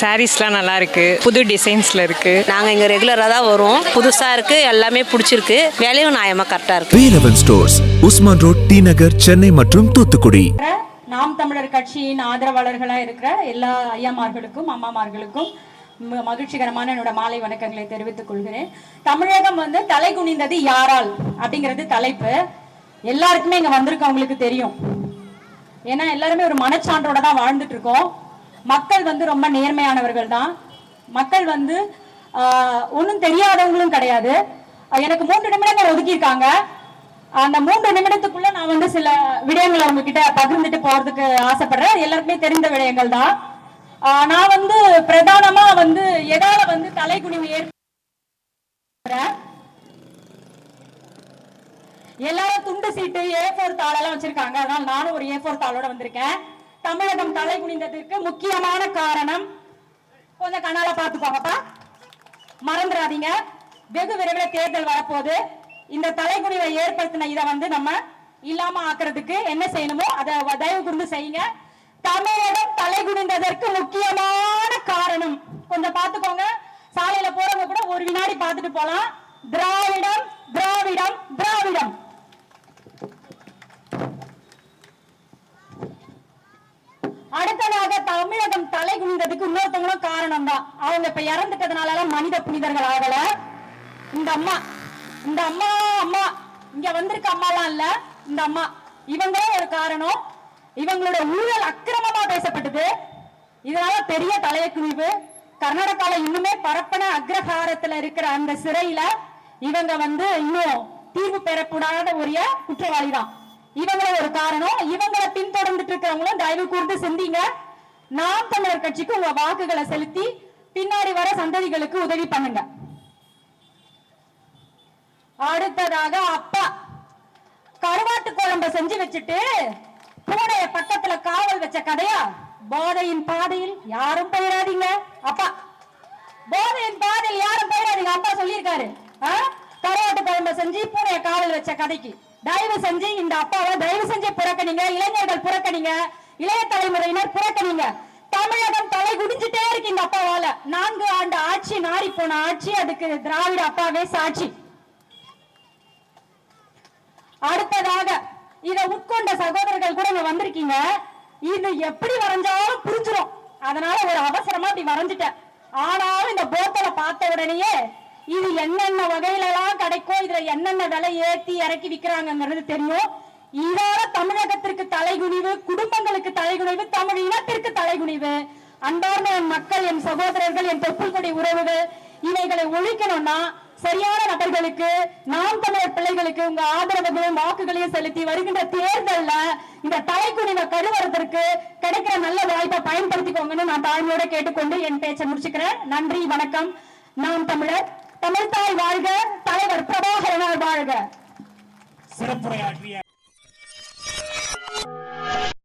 சாரீஸ்லாம் நல்லா இருக்கு புது டிசைன்ஸ்ல இருக்கு. நாங்கள் இங்கே ரெகுலராக தான் வருவோம் புதுசாக இருக்குது எல்லாமே பிடிச்சிருக்கு. விலையும் நியாயமாக கரெக்டாக இருக்குது Velavan stores Usman road T Nagar Chennai மற்றும் தூத்துக்குடி. நாம் தமிழர் கட்சியின் ஆதரவாளர்களாக இருக்கிற எல்லா ஐயாமார்களுக்கும் அம்மாமார்களுக்கும் ம- மகிழ்ச்சிகரமான என்னோட மாலை வணக்கங்களை தெரிவித்துக் கொள்கிறேன். தமிழகம் வந்து தலை குனிந்தது யாரால் அப்படிங்கிறது தலைப்பு. எல்லாருக்குமே இங்க வந்திருக்கவங்களுக்கு தெரியும். ஏன்னா எல்லாருமே ஒரு மனச்சான்றோட தான் வாழ்ந்துட்டு இருக்கோம். மக்கள் வந்து ரொம்ப நேர்மையானவர்கள் தான் மக்கள் வந்து ஒன்றும் தெரியாதவங்களும் கிடையாது. எனக்கு மூன்று நிமிடங்கள் ஒதுக்கியிருக்காங்க. அந்த மூன்று நிமிடத்துக்குள்ள நான் வந்து சில விடயங்களை உங்ககிட்ட பகிர்ந்துட்டு போறதுக்கு ஆசைப்படுறேன். எல்லாருக்குமே தெரிந்த விடயங்கள் தான். நான் வந்து பிரதானமா வந்து எதால வந்து தலைக்குனிவு ஏற்படுறேன் எல்லாரும் துண்டு சீட்டு ஏ ஃபோர் தாளெல்லாம் வச்சிருக்காங்க. அதனால நானும் ஒரு ஏ ஃபோர் தாளோட வந்திருக்கேன். தமிழகம் தலை குனிந்ததற்கு முக்கியமான காரணம். கொஞ்சம் கண்ணால பார்த்துக்கோங்கப்பா. மறந்துடாதீங்க. வெகு விரைவில் தேர்தல் வரப்போகுது. இந்த தலைகுனிவை ஏற்படுத்தின இதை வந்து நம்ம இல்லாம ஆக்குறதுக்கு என்ன செய்யணுமோ அதை தயவு கூர்ந்து செய்யுங்க. தமிழகம் தலை குனிந்ததற்கு முக்கியமான காரணம். கொஞ்சம் பார்த்துக்கோங்க. சாலையில போறவங்க கூட ஒரு வினாடி பார்த்துட்டு போலாம் திராவிடம் திராவிடம் திராவிடம் அடுத்ததாக தமிழகம் தலை குனிந்ததுக்கு இன்னொருத்தவங்களும் காரணம் தான் அவங்க இப்ப இறந்துட்டதுனால எல்லாம் மனித புனிதர்கள் ஆகல. இந்த அம்மா இந்த அம்மா அம்மா. இங்க வந்திருக்க அம்மாலாம் இல்ல. இந்த அம்மா. இவங்களும் ஒரு காரணம். இவங்களோட ஊழல் அக்கிரமமா பேசப்பட்டது. இதனால பெரிய தலைய குனிவு கர்நாடகால இன்னுமே பரப்பன அக்ரஹாரத்துல இருக்கிற அந்த சிறையில இவங்க வந்து இன்னும் தீர்வு பெறக்கூடாத உரிய குற்றவாளி தான் இவங்களும் ஒரு காரணம். இவங்களை பின்தொடர்ந்துட்டு இருக்கிறவங்களும் தயவு கூர்ந்து செஞ்சீங்க நாம் தமிழர் கட்சிக்கு உங்க வாக்குகளை செலுத்தி பின்னாடி வர சந்ததிகளுக்கு உதவி பண்ணுங்க. அடுத்ததாக அப்பா கருவாட்டு குழம்ப செஞ்சு வச்சுட்டு பூனைய பக்கத்துல காவல் வச்ச கதையா? போதையின் பாதையில் யாரும் போயிடாதீங்க. அப்பா போதையின் பாதையில் யாரும் போயிடாதீங்க. அப்பா சொல்லியிருக்காரு. ஆ? கருவாட்டு குழம்ப செஞ்சு பூனைய காவல் வச்ச கதைக்கு. தயவு செஞ்சு இந்த அப்பாவை தயவு செஞ்சு புறக்கணிங்க. இளைஞர்கள் புறக்கணிங்க. இளைய தலைமுறையினர் புறக்கணிங்க. தமிழகம் தலை குடிஞ்சிட்டே இருக்கு இந்த அப்பாவால. நான்கு ஆண்டு ஆட்சி நாரி போன ஆட்சி அதுக்கு திராவிட அப்பாவே சாட்சி. அடுத்ததாக இத உட்கொண்ட சகோதரர்கள் கூட இங்க வந்திருக்கீங்க. இது எப்படி வரைஞ்சாலும் புரிஞ்சிடும் அதனால ஒரு அவசரமா இப்படி வரைஞ்சிட்டேன். ஆனாலும் இந்த போத்தலை பார்த்த உடனேயே இது என்னென்ன வகையில எல்லாம் கிடைக்கும்? இதுல என்னென்ன விலை ஏத்தி இறக்கி விக்கிறாங்கிறது தெரியும். இதோட தமிழகத்திற்கு தலைகுனிவு குடும்பங்களுக்கு தலைகுனிவு தமிழ் இனத்திற்கு தலைகுனிவு. அன்பார்ந்த என் மக்கள் என் சகோதரர்கள் என் தொப்புள் கொடி உறவுகள் இவைகளை ஒழிக்கணும்னா சரியான நபர்களுக்கு நாம் தமிழர் பிள்ளைகளுக்கு உங்க ஆதரவுகளையும் வாக்குகளையும் செலுத்தி வருகின்ற தேர்தல்ல இந்த தலைக்குனிவை கழுவுறதற்கு கிடைக்கிற நல்ல வாய்ப்பை பயன்படுத்திக்கோங்கன்னு நான் தாழ்மையோட கேட்டுக்கொண்டு என் பேச்சை முடிச்சுக்கிறேன். நன்றி வணக்கம். நாம் தமிழர் தமிழ்தாய் வாழ்க தலைவர் பிரபாகரனார் வாழ்க. சிறப்புரையாற்றிய